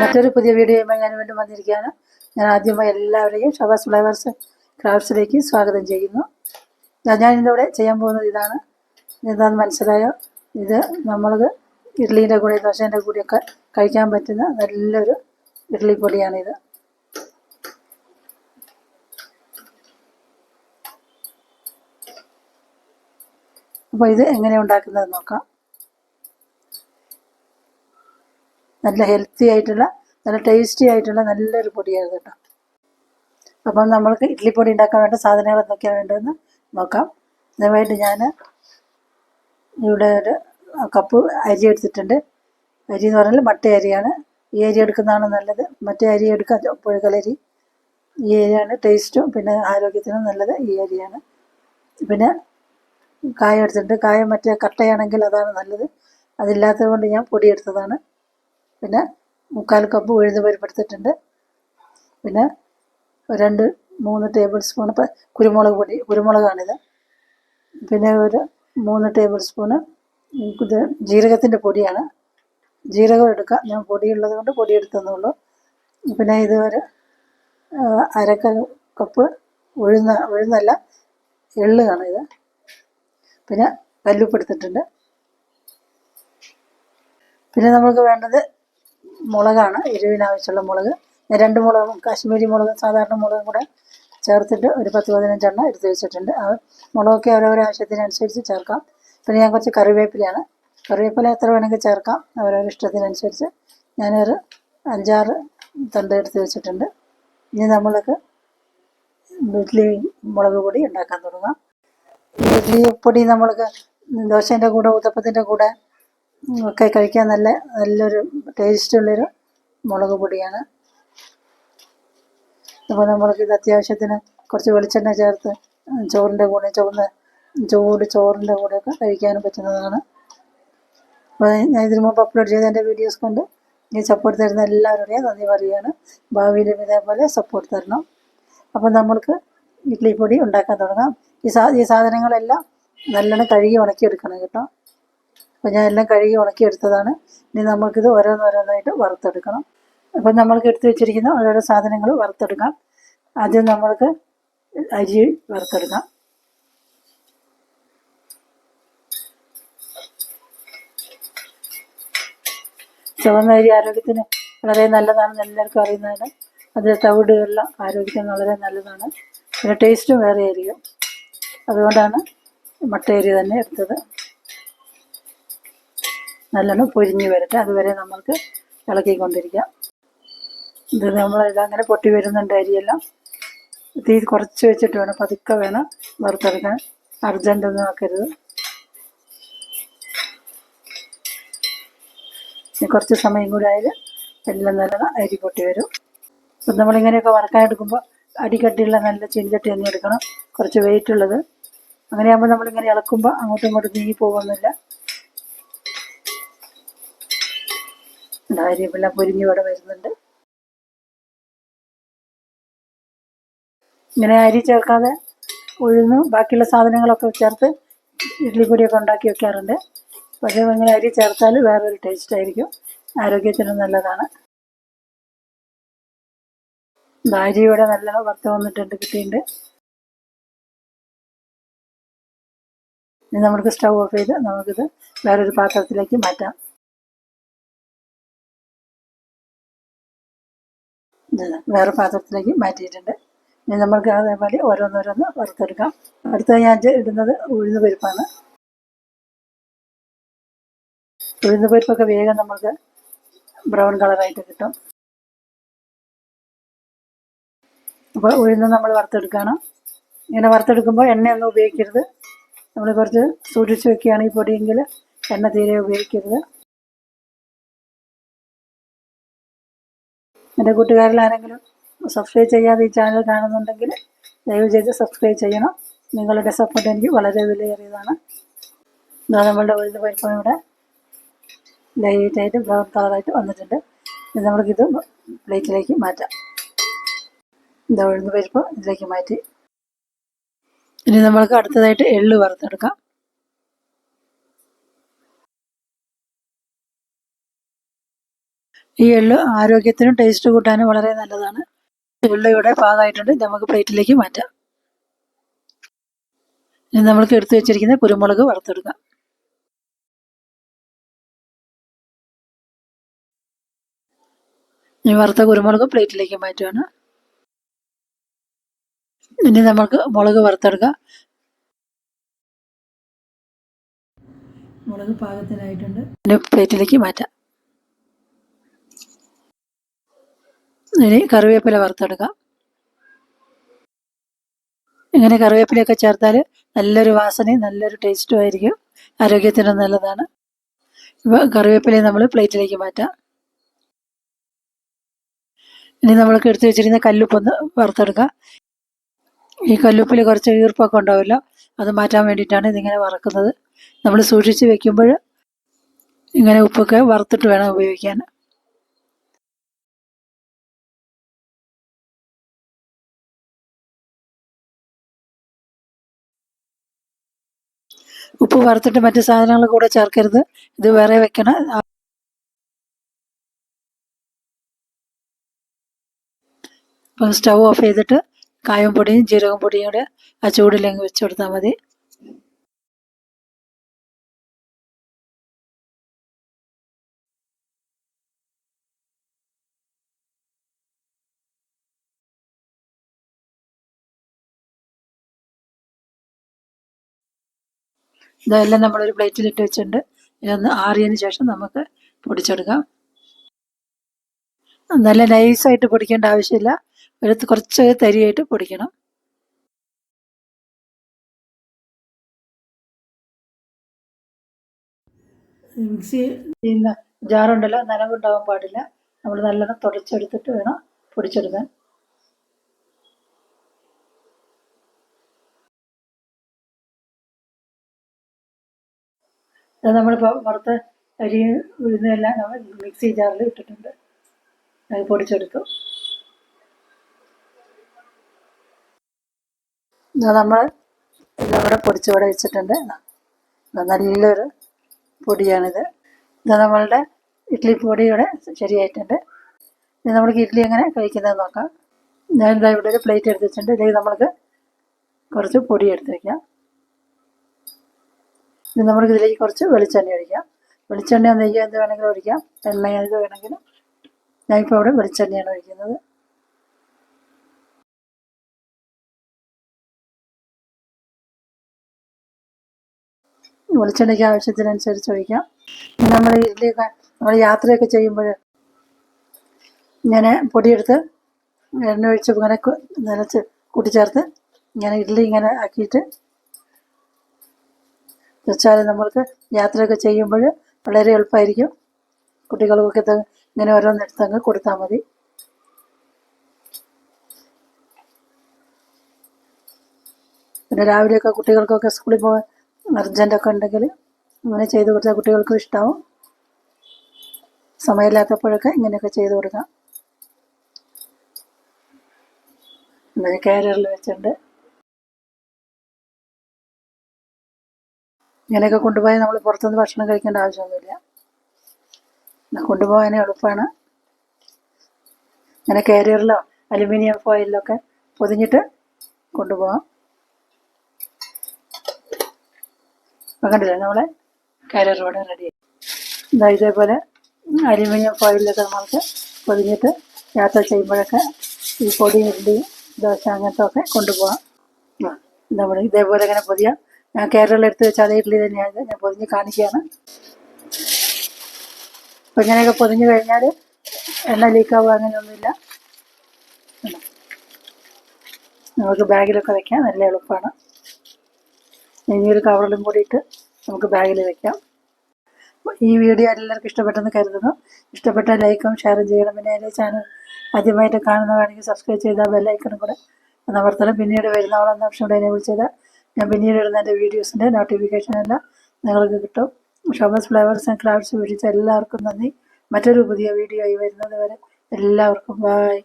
മറ്റൊരു പുതിയ വീഡിയോയുമായി ഞാൻ വീണ്ടും വന്നിരിക്കുകയാണ്. ഞാൻ ആദ്യമായി എല്ലാവരെയും ഷവാസ് ഫ്ലേവേഴ്സ് ക്രാഫ്റ്റ്സിലേക്ക് സ്വാഗതം ചെയ്യുന്നു. ഞാൻ ഇന്നിവിടെ ചെയ്യാൻ പോകുന്നത് ഇതാണ്. എന്താണെന്ന് മനസ്സിലായോ? ഇത് നമ്മൾക്ക് ഇഡ്ഡലീന്റെ കൂടെ ദോശേന്റെ കൂടെയൊക്കെ കഴിക്കാൻ പറ്റുന്ന നല്ലൊരു ഇഡ്ഡലി പൊടിയാണിത്. അപ്പോൾ ഇത് എങ്ങനെ ഉണ്ടാക്കുന്നത് നോക്കാം. നല്ല ഹെൽത്തി ആയിട്ടുള്ള നല്ല ടേസ്റ്റി ആയിട്ടുള്ള നല്ലൊരു പൊടിയാണ് കേട്ടോ അപ്പം നമ്മൾക്ക് ഇഡ്ഡലിപ്പൊടി ഉണ്ടാക്കാൻ വേണ്ട സാധനങ്ങൾ എന്തൊക്കെയാണ് വേണ്ടതെന്ന് നോക്കാം. ദയവായിട്ട് ഞാൻ ഇവിടെ ഒരു കപ്പ് അരി എടുത്തിട്ടുണ്ട്. അരി എന്ന് പറഞ്ഞാൽ മട്ട അരിയാണ്. ഈ അരി എടുക്കുന്നതാണ് നല്ലത്. മറ്റേ അരി എടുക്കാം പുഴകലരി ഈ അരിയാണ് ടേസ്റ്റും പിന്നെ ആരോഗ്യത്തിനും നല്ലത് ഈ അരിയാണ്. പിന്നെ കായ എടുത്തിട്ടുണ്ട്. കായ മറ്റേ കട്ടയാണെങ്കിൽ അതാണ് നല്ലത്. അതില്ലാത്തത് കൊണ്ട് ഞാൻ പൊടി എടുത്തതാണ്. പിന്നെ മുക്കാൽ കപ്പ് ഉഴുന്ന് പരിപ്പെടുത്തിട്ടുണ്ട് പിന്നെ രണ്ട് മൂന്ന് ടേബിൾ സ്പൂൺ കുരുമുളക് പൊടി കുരുമുളകാണിത്. പിന്നെ ഒരു മൂന്ന് ടേബിൾ സ്പൂണ് ഇത് ജീരകത്തിന്റെ പൊടിയാണ്. ജീരകം എടുക്കാം. ഞാൻ പൊടിയുള്ളത് കൊണ്ട് പൊടി എടുത്തതെന്നുള്ളൂ പിന്നെ ഇത് ഒരു അര കപ്പ് ഉഴുന്ന ഉഴുന്നല്ല എള്ളുമാണ് ഇത് പിന്നെ കല്ലുപ്പെടുത്തിട്ടുണ്ട് പിന്നെ നമുക്ക് വേണ്ടത് മുളകാണ് എരിവിനാവശ്യമുള്ള മുളക്. രണ്ട് മുളകും കാശ്മീരി മുളക് സാധാരണ മുളകും കൂടെ ചേർത്തിട്ട് ഒരു പത്ത് പതിനഞ്ചെണ്ണം എടുത്ത് വെച്ചിട്ടുണ്ട്. ആ മുളകൊക്കെ ഓരോരോ ആവശ്യത്തിനനുസരിച്ച് ചേർക്കാം. പിന്നെ ഞാൻ കുറച്ച് കറിവേപ്പിലയാണ്. കറിവേപ്പില എത്ര വേണമെങ്കിൽ ചേർക്കാം. ഓരോരോ ഇഷ്ടത്തിനനുസരിച്ച് ഞാനൊരു അഞ്ചാറ് തണ്ട് എടുത്ത് വെച്ചിട്ടുണ്ട്. ഇനി നമ്മൾക്ക് ഇഡ്ഡലി മുളക് പൊടി ഉണ്ടാക്കാൻ തുടങ്ങാം. ഇഡ്ഡലി പൊടി നമ്മൾക്ക് ദോശേന്റെ കൂടെ ഉത്തപ്പത്തിന്റെ കൂടെ ഒക്കെ കഴിക്കാൻ നല്ല നല്ലൊരു ടേസ്റ്റുള്ളൊരു മുളക് പൊടിയാണ്. അപ്പോൾ നമ്മൾക്ക് ഇത് അത്യാവശ്യത്തിന് കുറച്ച് വെളിച്ചെണ്ണ ചേർത്ത് ചോറിന്റെ കൂടെ ചുവന്ന ചൂട് ചോറിന്റെ കൂടെയൊക്കെ കഴിക്കാനും പറ്റുന്നതാണ്. അപ്പോൾ ഞാൻ ഇതിനു മുമ്പ് അപ്ലോഡ് ചെയ്ത എന്റെ വീഡിയോസ് കൊണ്ട് ഈ സപ്പോർട്ട് തരുന്ന എല്ലാവരുടെയും നന്ദി പറയുകയാണ്. ഭാവിയിലും ഇതേപോലെ സപ്പോർട്ട് തരണം. അപ്പോൾ നമ്മൾക്ക് ഇഡ്ലി പൊടി ഉണ്ടാക്കാൻ തുടങ്ങാം. ഈ സാ ഈ സാധനങ്ങളെല്ലാം നല്ലോണം കഴുകി ഉണക്കിയെടുക്കണം കേട്ടോ. അപ്പോൾ ഞാൻ എല്ലാം കഴുകി ഉണക്കി എടുത്തതാണ്. ഇനി നമുക്കിത് ഓരോന്നോരോന്നായിട്ട് വറുത്തെടുക്കണം. അപ്പം നമ്മൾക്ക് എടുത്ത് വെച്ചിരിക്കുന്ന ഓരോരോ സാധനങ്ങൾ വറുത്തെടുക്കാം. ആദ്യം നമ്മൾക്ക് അരി വറുത്തെടുക്കാം. ചുവന്ന അരി ആരോഗ്യത്തിന് വളരെ നല്ലതാണെന്ന് എല്ലാവർക്കും അറിയുന്നതാണ്. അതിന്റെ തവിടുകളെല്ലാം ആരോഗ്യത്തിന് വളരെ നല്ലതാണ്. പിന്നെ ടേസ്റ്റും വേറെ ആയിരിക്കും. അതുകൊണ്ടാണ് മട്ട അരി തന്നെ എടുത്തത്. നല്ലോണം പൊരിഞ്ഞ് വരട്ടെ. അതുവരെ നമ്മൾക്ക് ഇളക്കിക്കൊണ്ടിരിക്കാം. ഇത് നമ്മൾ ഇതങ്ങനെ പൊട്ടി വരുന്നുണ്ട് അരിയെല്ലാം. തീ കുറച്ച് വെച്ചിട്ട് വേണം. പതുക്കെ വേണം വറുത്തെടുക്കാൻ. അർജന്റ് ഒന്നും ആക്കരുത്. കുറച്ച് സമയം കൂടി ആയാൽ എല്ലാം നല്ല അരി പൊട്ടി വരും. അപ്പം നമ്മളിങ്ങനെയൊക്കെ വറക്കാൻ എടുക്കുമ്പോൾ അടിക്കട്ടിയുള്ള നല്ല ചീനിച്ചട്ടി തന്നെ എടുക്കണം. കുറച്ച് വെയിറ്റ് ഉള്ളത്. അങ്ങനെയാകുമ്പോൾ നമ്മളിങ്ങനെ ഇളക്കുമ്പോൾ അങ്ങോട്ടും ഇങ്ങോട്ടും നീങ്ങി പോകുന്നില്ല പൊരിഞ്ഞ് ഇവിടെ വരുന്നുണ്ട്. ഇങ്ങനെ അരി ചേർക്കാതെ ഉഴുന്നു ബാക്കിയുള്ള സാധനങ്ങളൊക്കെ ചേർത്ത് ഇഡ്ലിപ്പൊടിയൊക്കെ ഉണ്ടാക്കി വെക്കാറുണ്ട്. പക്ഷേ ഇങ്ങനെ അരി ചേർത്താൽ വേറൊരു ടേസ്റ്റ് ആയിരിക്കും. ആരോഗ്യത്തിന് നല്ലതാണ്. ഇവിടെ നല്ല വറുത്ത് വന്നിട്ടുണ്ട് കിട്ടിയിട്ടുണ്ട്. ഇനി നമുക്ക് സ്റ്റൗ ഓഫ് ചെയ്ത് നമുക്കിത് വേറൊരു പാത്രത്തിലേക്ക് മാറ്റാം. വേറെ പാത്രത്തിലേക്ക് മാറ്റിയിട്ടുണ്ട്. ഇനി നമ്മൾക്ക് അതേപോലെ ഓരോന്നോരോന്ന് വറുത്തെടുക്കാം. അടുത്ത ഞാൻ ഇടുന്നത് ഉഴുന്ന് പരിപ്പാണ്. ഉഴുന്ന് പരിപ്പൊക്കെ വേഗം നമുക്ക് ബ്രൗൺ കളറായിട്ട് കിട്ടും. അപ്പോൾ ഉഴുന്ന് നമ്മൾ വറുത്തെടുക്കണം. ഇങ്ങനെ വറുത്തെടുക്കുമ്പോൾ എണ്ണയൊന്നും ഉപയോഗിക്കരുത്. നമ്മൾ കുറച്ച് സൂക്ഷിച്ച് വെക്കുകയാണ് ഈ പൊടിയെങ്കിൽ എണ്ണ തീരെ ഉപയോഗിക്കരുത്. എന്റെ കൂട്ടുകാരിൽ ആരെങ്കിലും സബ്സ്ക്രൈബ് ചെയ്യാതെ ഈ ചാനൽ കാണുന്നുണ്ടെങ്കിൽ ദയവ് ചെയ്ത് സബ്സ്ക്രൈബ് ചെയ്യണം. നിങ്ങളുടെ സപ്പോർട്ട് എനിക്ക് വളരെ വിലയേറിയതാണ്. ഇതാ നമ്മളുടെ ഒരു പരിപ്പം ഇവിടെ ലൈറ്റായിട്ട് ബ്രൗൺ കളറായിട്ട് വന്നിട്ടുണ്ട്. ഇത് നമുക്കിത് പ്ലേറ്റിലേക്ക് മാറ്റാം. ഇതാ ഉഴുന്ന് പരിപ്പ് ഇതിലേക്ക് മാറ്റി. ഇനി നമ്മൾക്ക് അടുത്തതായിട്ട് എള്ള് വറുത്തെടുക്കാം. ഈ എള്ള് ആരോഗ്യത്തിനും ടേസ്റ്റ് കൂട്ടാനും വളരെ നല്ലതാണ്. എള്ള് ഇവിടെ പാകമായിട്ടുണ്ട്. നമുക്ക് പ്ലേറ്റിലേക്ക് മാറ്റാം. ഇനി നമ്മൾക്ക് എടുത്തു വെച്ചിരിക്കുന്ന കുരുമുളക് വറുത്തെടുക്കാം. ഈ വറുത്ത കുരുമുളക് പ്ലേറ്റിലേക്ക് മാറ്റുകയാണ് ഇനി നമുക്ക് മുളക് വറുത്തെടുക്കാം. മുളക് പാകത്തിനായിട്ടുണ്ട്. ഇനി പ്ലേറ്റിലേക്ക് മാറ്റാം. ഇനി കറിവേപ്പില വറുത്തെടുക്കാം. ഇങ്ങനെ കറിവേപ്പിലയൊക്കെ ചേർത്താൽ നല്ലൊരു വാസനയും നല്ലൊരു ടേസ്റ്റും ആയിരിക്കും. ആരോഗ്യത്തിന് നല്ലതാണ്. ഇപ്പോൾ കറിവേപ്പിലയെ നമ്മൾ പ്ലേറ്റിലേക്ക് മാറ്റാം. ഇനി നമ്മൾക്ക് എടുത്തു വെച്ചിരുന്ന കല്ലുപ്പൊന്ന് വറുത്തെടുക്കാം. ഈ കല്ലുപ്പിൽ കുറച്ച് ഈർപ്പൊക്കെ ഉണ്ടാവില്ല അത് മാറ്റാൻ വേണ്ടിയിട്ടാണ് ഇതിങ്ങനെ വറക്കുന്നത്. നമ്മൾ സൂക്ഷിച്ച് വെക്കുമ്പോൾ ഇങ്ങനെ ഉപ്പൊക്കെ വറുത്തിട്ട് വേണം ഉപയോഗിക്കാൻ. ഉപ്പ് വറുത്തിട്ട് മറ്റു സാധനങ്ങൾ കൂടെ ചേർക്കരുത്. ഇത് വേറെ വെക്കണം. അപ്പം സ്റ്റൗ ഓഫ് ചെയ്തിട്ട് കായം പൊടിയും ജീരകം പൊടിയും കൂടെ ആ ചൂടിലേക്ക് വെച്ച് കൊടുത്താൽ മതി. ഇതെല്ലാം നമ്മളൊരു പ്ലേറ്റിൽ ഇട്ട് വെച്ചിട്ടുണ്ട്. ഇതൊന്ന് ആറിയതിന് ശേഷം നമുക്ക് പൊടിച്ചെടുക്കാം. നല്ല നൈസായിട്ട് പൊടിക്കേണ്ട ആവശ്യമില്ല. ഒരു കുറച്ച് തരിയായിട്ട് പൊടിക്കണം. മിക്സി ജാറുണ്ടല്ലോ നനവുണ്ടാവാൻ പാടില്ല. നമ്മൾ നല്ലോണം തുടച്ചെടുത്തിട്ട് വേണം പൊടിച്ചെടുക്കാൻ. അത് നമ്മൾ വറുത്ത അരി ഉഴുന്നെല്ലാം നമ്മൾ മിക്സി ജാറിൽ ഇട്ടിട്ടുണ്ട്. അത് പൊടിച്ചെടുത്തു. നമ്മൾ ഇതവിടെ പൊടിച്ചുകൂടെ വെച്ചിട്ടുണ്ട്. നല്ലൊരു പൊടിയാണിത്. ഇത് നമ്മളുടെ ഇഡ്ഡലി പൊടിയുടെ ശരിയായിട്ടുണ്ട്. ഇനി നമ്മൾക്ക് ഇഡ്ഡലി എങ്ങനെ കഴിക്കുന്നത് നോക്കാം. ഞാൻ ഇവിടെ ഒരു പ്ലേറ്റ് എടുത്ത് വെച്ചിട്ടുണ്ട്. ഇതിലേക്ക് നമ്മൾക്ക് കുറച്ച് പൊടി എടുത്ത് വയ്ക്കാം ഇനി നമുക്ക് ഇതിലേക്ക് കുറച്ച് വെളിച്ചെണ്ണ ഒഴിക്കാം. വെളിച്ചെണ്ണ എന്തെങ്കിലും എന്ത് വേണമെങ്കിലും ഒഴിക്കാം. എണ്ണ എന്ത് വേണമെങ്കിലും. ഞാനിപ്പോൾ അവിടെ വെളിച്ചെണ്ണയാണ് ഒഴിക്കുന്നത്. വെളിച്ചെണ്ണയ്ക്ക് ആവശ്യത്തിനനുസരിച്ച് ഒഴിക്കാം. നമ്മൾ ഇഡ്ഡലിയൊക്കെ നമ്മൾ യാത്രയൊക്കെ ചെയ്യുമ്പോൾ ഇങ്ങനെ പൊടിയെടുത്ത് എണ്ണ ഒഴിച്ച് ഇങ്ങനെ നനച്ച് കൂട്ടിച്ചേർത്ത് ഇങ്ങനെ ഇഡ്ഡലി ഇങ്ങനെ ആക്കിയിട്ട് വെച്ചാൽ നമ്മൾക്ക് യാത്രയൊക്കെ ചെയ്യുമ്പോൾ വളരെ എളുപ്പമായിരിക്കും കുട്ടികൾക്കൊക്കെ ഇങ്ങനെ ഓരോന്നെടുത്ത് അങ്ങ് കൊടുത്താൽ മതി. പിന്നെ രാവിലെയൊക്കെ കുട്ടികൾക്കൊക്കെ സ്കൂളിൽ പോകാൻ അർജന്റൊക്കെ ഉണ്ടെങ്കിൽ അങ്ങനെ ചെയ്ത് കൊടുത്താൽ കുട്ടികൾക്കും ഇഷ്ടമാവും സമയമില്ലാത്തപ്പോഴൊക്കെ ഇങ്ങനെയൊക്കെ ചെയ്ത് കൊടുക്കാം. പിന്നെ വെച്ചിട്ടുണ്ട്. ഇങ്ങനെയൊക്കെ കൊണ്ടുപോയാൽ നമ്മൾ പുറത്തുനിന്ന് ഭക്ഷണം കഴിക്കേണ്ട ആവശ്യമൊന്നുമില്ല. കൊണ്ടുപോകാൻ എളുപ്പമാണ്. ഇങ്ങനെ കാരിയറിലോ അലുമിനിയം ഫോയിലോ ഒക്കെ പൊതിഞ്ഞിട്ട് കൊണ്ടുപോകാം. അപ്പം കണ്ടില്ലേ നമ്മളെ കാരിയർ ഇവിടെ റെഡി ഇതാ ഇതേപോലെ അലുമിനിയം ഫോയിലൊക്കെ നമ്മൾക്ക് പൊതിഞ്ഞിട്ട് യാത്ര ചെയ്യുമ്പോഴൊക്കെ ഈ പൊടി ഇഡ്ഡലി ദോശ അങ്ങനത്തെ ഒക്കെ കൊണ്ടുപോകാം നമ്മൾ ഇതേപോലെ ഇങ്ങനെ പൊതിയാം. ഞാൻ കേരളം എടുത്ത് വെച്ച അതേ ഇഡ്ഡലി തന്നെയാണ് ഞാൻ പൊതിഞ്ഞ് കാണിക്കുകയാണ്. അപ്പം ഇങ്ങനെയൊക്കെ പൊതിഞ്ഞ് കഴിഞ്ഞാൽ എണ്ണ ലീക്കാവുക അങ്ങനെയൊന്നുമില്ല. നമുക്ക് ബാഗിലൊക്കെ വെക്കാം. നല്ല എളുപ്പമാണ്. ഇനി ഒരു കവറിലും കൂടിയിട്ട് നമുക്ക് ബാഗിൽ വെക്കാം. ഈ വീഡിയോ എല്ലാവർക്കും ഇഷ്ടപ്പെട്ടെന്ന് കരുതുന്നു. ഇഷ്ടപ്പെട്ട ലൈക്കും ഷെയറും ചെയ്യണം. പിന്നെ എന്റെ ചാനൽ ആദ്യമായിട്ട് കാണുന്നതാണെങ്കിൽ സബ്സ്ക്രൈബ് ചെയ്താൽ ബെല്ലൈക്കണും കൂടെ അമർത്തണം. പിന്നീട് വരുന്നവളെന്ന ഓപ്ഷൻ കൂടെ എനേബിൾ ചെയ്താൽ ഞാൻ പിന്നീട് ഇടുന്ന എന്റെ വീഡിയോസിന്റെ നോട്ടിഫിക്കേഷൻ എല്ലാം നിങ്ങൾക്ക് കിട്ടും. ഷോബസ് ഫ്ലവേഴ്സ് ആൻഡ് ക്രാഫ്റ്റ്സ് വീഡിയോസ് എല്ലാവർക്കും നന്ദി. മറ്റൊരു പുതിയ വീഡിയോ ആയി വരുന്നത് വരെ എല്ലാവർക്കും ബായ്